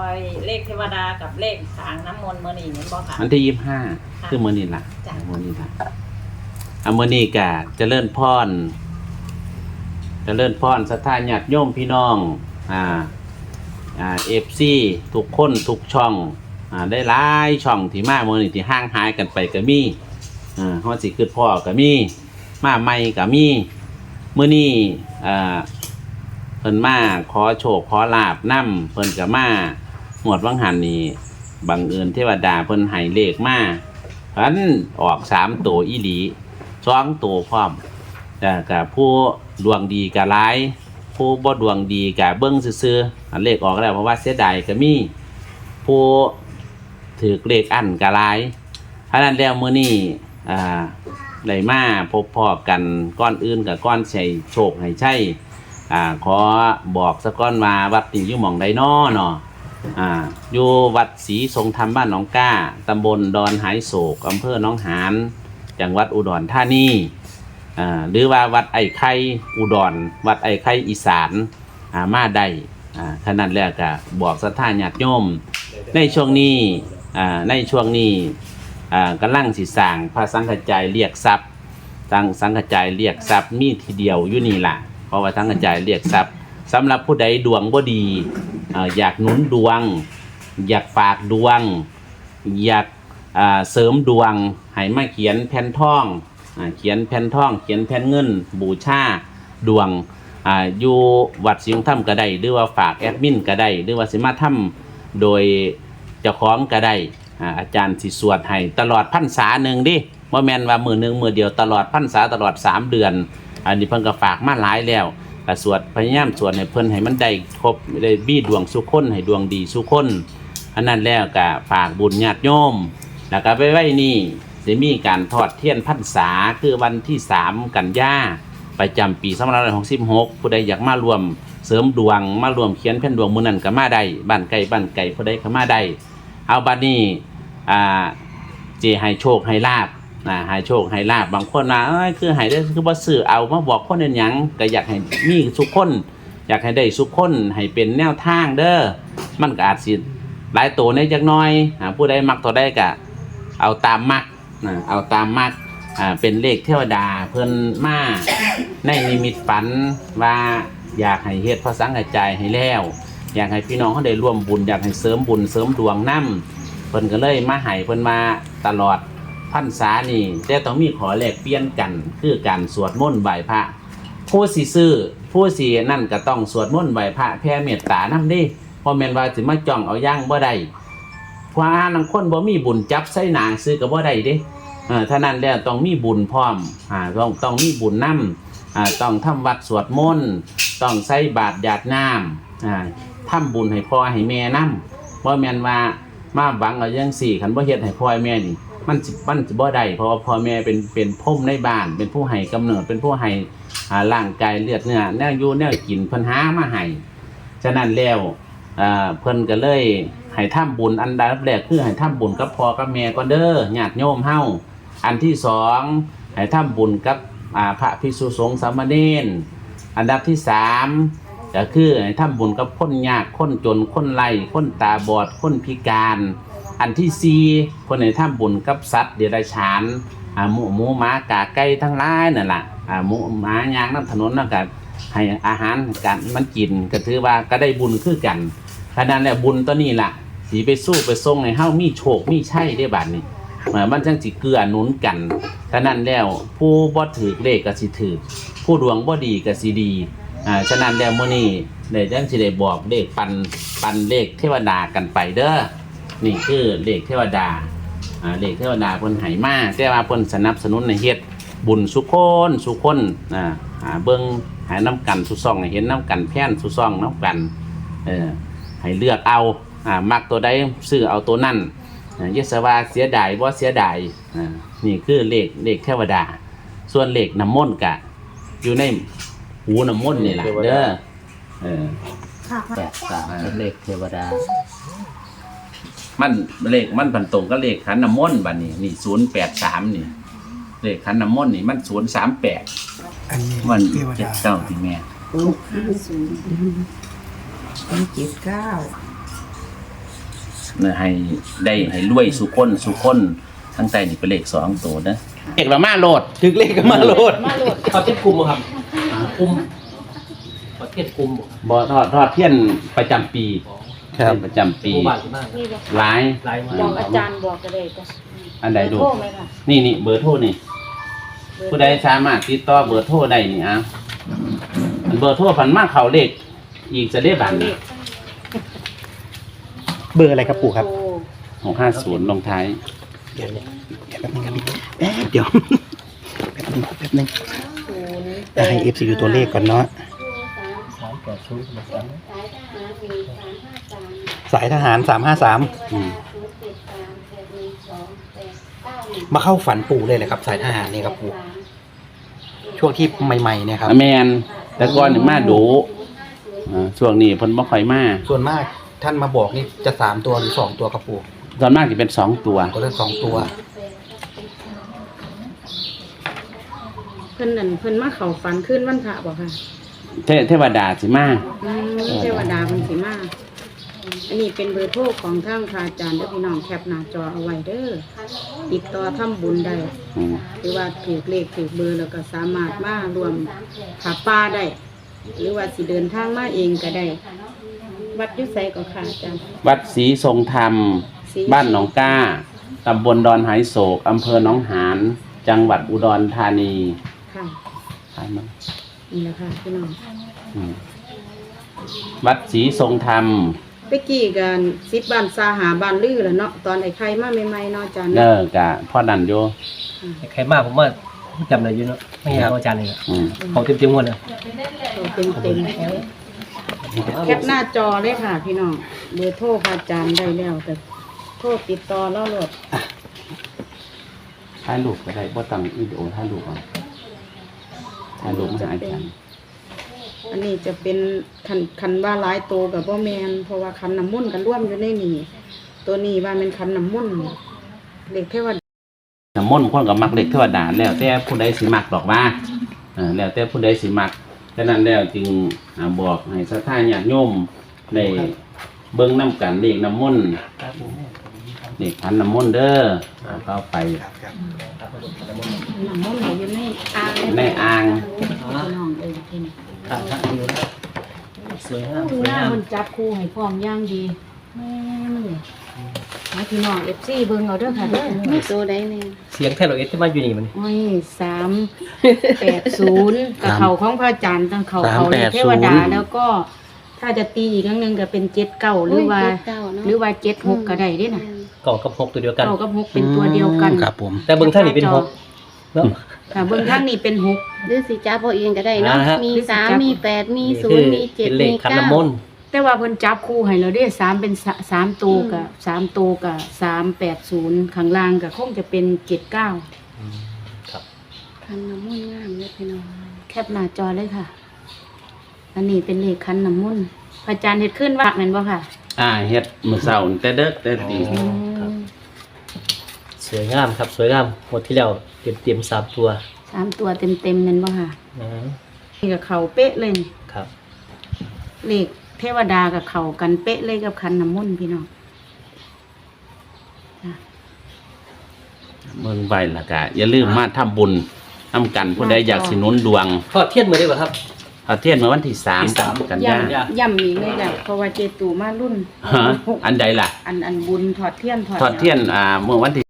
อยเลขเทวดากับเลขขางน้ำมนต์มื้อนี้เห็นบ่ค่ะ วันที่ยี่ห้าคือมื้อนี้ล่ะจ้ะ มื้อนี้ล่ะอะมื้อนี้ก็เจะเลิ่นพรเจะเลิ่นพรศรัทธาญาติโยมพี่น้อง อ่า อ่า FC ทุกคนทุกช่อง อ่า ได้หลายช่องที่มามื้อนี้ที่ห่างหายกันไปก็มีอ่าฮอดสิคือพ่อก็มี มาใหม่ก็มีมื้อนี้อ่า เพิ่นมาขอโชคขอลาบนํเพิ่นก็มา หวดวังหันนี่บังเอิญเทวดาเพิ่นให้เลขมาพันออกสามตัวอีหลีสองตัวพร้อมแต่กับผู้ดวงดีก็หลาย ผู้บ่ดวงดีก็เบิ่งซื่อๆอันเลขออกแล้วเพราะว่าเสียดายก็มีผู้ถือเลขอันก็หลายเพราะนั้นแล้วมื้อนี้อ่าได้มาพบพอกันก้อนอื่นกับก้อนใช้โชคให้ใช่อ่าขอบอกสักก้อนว่าวัดนี้อยู่หม่องใดน้อเนาะ อ่าอยู่วัดศรีทรงธรรมบ้านหนองก้า ตำบลดอนหายโศกอำเภอหนองหานจังหวัดอุดรธานีอ่าหรือว่าวัดไอ้ไข่อุดร วัดไอ้ไข่อีสานอ่ามาได้อ่าขนาดแรกก็บอกสถาญาติโยม ในช่วงนี้อ่าในช่วงนี้อ่ากำลังสิสร้างพระสังฆจายเรียกทรัพย์สังสังกระจายเรียกทรัพย์มีทีเดียวอยู่นี่ล่ะเพราะว่าสังกระจายเรียกทรัพย์ สำหรับผู้ใดดวงบ่ดีออยากหนุนดวง อยากฝากดวง อยากเสริมดวงให้มาเขียนแผ่นท่องอเขียนแผ่นท่อง เขียนแผ่นเงิน บูชาดวงออยู่วัดสิงห์ถ้ำก็ได้หรือว่าฝากแอดมินก็ได้หรือว่าสิมาถ้ำโดยเจ้าของก็ได้อาจารย์สิสวดให้ตลอดพรรษาหนึ่งดิว่าแมนว่ามือหนึ่งมือเดียวตลอดพรรษาตลอดสามเดือน อันนี้เพิ่นก็ฝากมาหลายแล้ว ก็สวดพยายามสวดให้เพิ่นให้มันได้ครบได้บี้ดวงสุขคนให้ดวงดีสุขคนอันนั้นแล้วก็ฝากบุญญาติโยม แล้วก็ไปไว้นี่จะมีการทอดเทียนพรรษาคือวันที่3กันยาประจำปี2566ผู้ใดอยากมารวมเสริมดวงมารวมเขียนแผ่นดวงมือนั้นก็มาได้บ้านไกลบ้านไกลผู้ใดก็มาได้เอาบัดนี้อ่าเจให้โชคให้ลาบ นะให้โชคให้ลาบบางคนว่าเอ้ยคือให้ได้คือบ่ซื้อเอามาบอกคนเป็นหยังก็อยากให้มีสุขคน อยากให้ได้สุขคนให้เป็นแนวทางเด้อมันก็อาจสิหลายตัวในจักหน้อยอ่าผู้ใดมักตัวใดก็เอาตามมักนะเอาตามมักอ่าเป็นเลขเทวดาเพิ่นมาในนิมิตฝันว่าอยากให้เฮ็ดพระสังฆจายให้แล้ว อยากให้พี่น้องเขาได้ร่วมบุญอยากให้เสริมบุญเสริมดวงนํเพิ่นก็เลยมาให้เพิ่นมาตลอด พรรษานี่แต่ต้องมีขอแลกเปลี่ยนกัน คือการสวดมนต์ไหว้พระผู้สิซื้อผู้สินั่นก็ต้องสวดมนต์ไหว้พระแผ่เมตตานำเดิพราะแม่นว่าสิมาจ้องเอาย่างบ่ได้เพราะอานังคนบ่มีบุญจับใส่หนาซื้อก็บ่ได้เด้เออถ้านั้นแล้วต้องมีบุญพร้อมอ่าต้องต้องมีบุญนํอ่าต้องทำวัดสวดมนต์ต้องใส่บาตรหยาดน้ำอ่าทำบุญให้พ่อให้แม่นํบ่แม่นว่ามาหวังเอาจังซี่คันบ่เฮ็ดให้พ่อแม่นี่ มันสิมันสิบ่ได้เพราะว่าพ่อแม่เป็นเป็นพ่มในบ้าน เป็นผู้ให้กำเนิดเป็นผู้ให้อ่าร่างกายเลือดเนื้อแนวอยู่แนวกินเพิ่นหามาให้ฉะนั้นแล้วอ่าเพิ่นก็เลยให้ทำบุญอันดับแรกคือให้ทำบุญกับพ่อกับแม่ก่อนเด้อญาติโยมเฮาอันที่สองให้ทำบุญกับอ่าพระภิกษุสงฆ์สามเณรอันดับที่สามก็คือให้ทำบุญกับคนยากคนจนคนไร้คนตาบอดคนพิการ อันที่สี่คนให้ทำบุญกับสัตว์เดรัจฉานหมูหมูหมากาไก่ทั้งหลายนั่นแหละหมูหมายางน้ำถนนนั่นก็ให้อาหารกันมันกินก็ถือว่าก็ได้บุญคือกันขนาดแล้วบุญตัวนี้ล่ะสีไปสู้ไปส่งให้เฮามีโชคมีใชัยได้บัดนี่มันจังสิเกลือนุนกันฉะนั้นแล้วผู้บ่ถือเลขก็สิถือผู้ดวงบ่ดีก็สิดีอ่าฉะนั้นแล้วมื้อนี้ได้จังสิได้บอกเลขปันปันเลขเทวดากันไปเด้อ นี่คือเลขเทวดาอ่าเลขเทวดาเพิ่นให้มาแต่ว่าเพิ่นสนับสนุนในเฮ็ดบุญสุคนสุคนอ่าหาเบิ่งหาน้ำกันสุซ่องให้เห็นน้ำกันแพ่นสุซ่องน้ำกันเออให้เลือกเอาอ่ามักตัวใดซื้อเอาตัวนั้นอ่าอยศว่าเสียดายบ่เสียดายอ่านี่คือเลขเลขเทวดา ส่วนเลขน้ำมนต์กะ อยู่ในหูน้ำมนต์นี่ล่ะเด้อเออแปดสามเป็นเลขเทวดา มันเลขมันพันตรงก็เลขขันน้ำมนต์บัดนี้นี่ศูนย์แปดสามนี่เลขขันน้ำมนต์นี่มันศูนย์สามแปดอันนี้มันเทวเจ็ดดาเก้าที่แม่อันเจ็ดเก้าเนี่ยให้ได้ให้รวยสุคนสุคนทั้งใจนี่เป็นเลขสองตัวนะเอกละมาโหลดถึกเลขก็มาโลดมาโหลดประเทศกลุ่มบ่ครับกลุ่มประเทศกลุ่มบ่บอทอดทอดเทียนประจำปี ครับ เป็นประจำปีหมู่บ้านที่มากนี่บอกหลาย หลายมาบอกอาจารย์บอกก็ได้จ้ะอันใดดูโทรไหมค่ะนี่นี่เบอร์โทรนี่ผู้ใดสามารถติดต่อเบอร์โทรได้นี่อะอันเบอร์โทรพันมากเขาเลขอีกจะได้บัตรเลขเบอร์อะไรครับปู่ครับโทหกห้าศูนย์ลงท้าย เดี๋ยวเนี่ยเดี๋ยวแป๊บนึงครับพี่แป๊บเดี๋ยวแป๊บนึงแป๊บนึงศูนย์จะให้เอฟซีดูตัวเลขก่อนเนาะสามแปดศูนย์สามสาม สายทหารสามห้าสามอืมมาเข้าฝันปู่เลยเลยครับ สายทหารนี่ครับปู่ช่วงที่ใหม่ๆเนี่ยครับอแมนแต่ก่อนนี่มาดูอ่าช่วงนี้เพิ่นบ่ค่อยมาส่วนมากท่านมาบอกนี่จะสามตัวหรือสองตัวครับปู่ส่วนมากจะเป็นสองตัว ก็เลือกสองตัว เพิ่นนั่นเพิ่นมาเข้าฝันขึ้นวันพระบอกค่ะ เทเทวดาสิมาอืมเทวดาเพิ่นสิมา อันนี้เป็นเบอร์โทรของทางพระอาจารย์เด้อพี่น้องแคปหน้าจอเอาไว้เด้อติดต่อทำบุญได้อืมหรือว่าถูกเลขถูกเบอร์แล้วก็สามารถมารวมขาป้าได้ หรือว่าสิเดินทางมาเองก็ได้ วัดอยุไสก็ค่ะอาจารย์ วัดศรีทรงธรรม ศรี บ้านหนองก้าตำบลดอนหายโศกอำเภอหนองหานจังหวัดอุดรธานีค่ะใช่มั้ยนี่แหละค่ะพี่น้อง อืมวัดศรีทรงธรรม ไปกี่กันสิบบ้านซาหาบ้านลือแล้วเนาะตอนไอ้ใครมาใหม่ๆเนาะอาจารย์เนเนาะอกะพ่อดันโยใครมากผมว่าจำได้อยู่เนาะไม่ยากอาจารย์เลยอะอืมเขาเต็มเต็มๆหมดเลยเต็มเต็มๆแคปหน้าจอเลยค่ะ พี่น้องเบอร์โทรพระอาจารย์ได้แล้วแต่โทรติดต่อแล้วโหลดถ่ายรูปก็ได้บ่ต้องวิดีโอถ่ายรูปเอาถ่ายรูปมาให้อาจารย์ อันนี้จะเป็นคันคันว่าหลายโตวกับบ่แมนเพราะว่าคันน้ำมุ่นต์กันร่วมอยู่ในนี่ตัวนี้ว่าเป็นคันน้ำมุ่นต์เด็กเทวดาน้ำมนต์คนกับมักเล็กเทวดาแล้วแต่ผู้ใดสิมักดอกว่าเออแล้วแต่ผู้ใดสิมักฉะนั้นแล้วจึงอ่าบอกให้สัทธาญาติโยมได้เบิ่งน้ำกันเลขน้ำมนต์เลขพันน้ำมนต์เด้อเอาเข้าไปน้ำมุ่นต์อยู่ในอ่างในอ่างพี่น้องเอ้ย พี่น้องครับครับดีนะสวยงามสวยหน้างามมันจับคู่ให้พร้อมอย่างดีแม่มันเลยมาพี่น้อง FC เบิ่งเอาเด้อค่ะเด้อมีตัวใดแน่เสียงแท้เราเอสที่มาอยู่นี่มัน โอ้ยสามแปดศูนย์กับเขาของพระอาจารย์ตั้งเขาเขาในเทวดาแล้วก็ ถ้าจะตีอีกครั้งหนึ่งก็เป็นเจ็ดเก้าหรือว่าหรือว่าเจ็ดหกก็ได้เด้น่ะเก่ากับหกตัวเดียวกัน เก้ากับหกเป็นตัวเดียวกัน ครับผม แต่เบื้องท่านนี่เป็นหกเนาะ ค่ะเบื้องข้างนี้เป็นหก หรือสิจับเอาเองก็ได้เนาะอ่าฮะ มีหรือสิสามจับมีแปดมีนี่ศูคืนอย์มีเจ็ดเป็นเลมีขขันเก้าน้ำมนต์แต่ว่าเพิ่นจับคู่ให้เราได้สามเป็นสะสามตัวกับสามตัวกับสามแปดศูนย์ข้างล่างก็คงจะเป็นเจ็ดเก้าครับ คันน้ำมันต์งามเลยพี่น้องแคปหน้าจอเลยค่ะ อันนี้เป็นเลขคันน้ำมุ่นต์พระอาจารย์เฮ็ดขึ้นว่าแม่นบ่ค่ะอ่าเฮ็ดมื้อเช้านี่แต่เด็กแต่ตี อ๋อ ครับ สวยงามครับ สวยงามหมดที่แล้ว เต็มเต็มๆสามตัวสามตัวเต็มเต็มๆแม่นบ่ค่ะนะนี่กับเขาเป๊ะเลยนี่ครับ เลขเทวดากับเขากันเป๊ะเลยกับคันน้ำมุ่นต์พี่น้องเบิ่งไว้และกะอย่าลืมมาทำบุญทำกันผู้ใดอยากสิหนุนดวงทอดเทียนมือได้ป่ะครับเอาเทียนเมื่อวันที่สามที่สาม กันยาย่ำย่ำอีกเลยแหละเพราะว่าเจตูมารุ่นฮะอันใดล่ะ อันอันบุญถอดเทียนถอดทอดเทียนอ่าเมื่อวันที่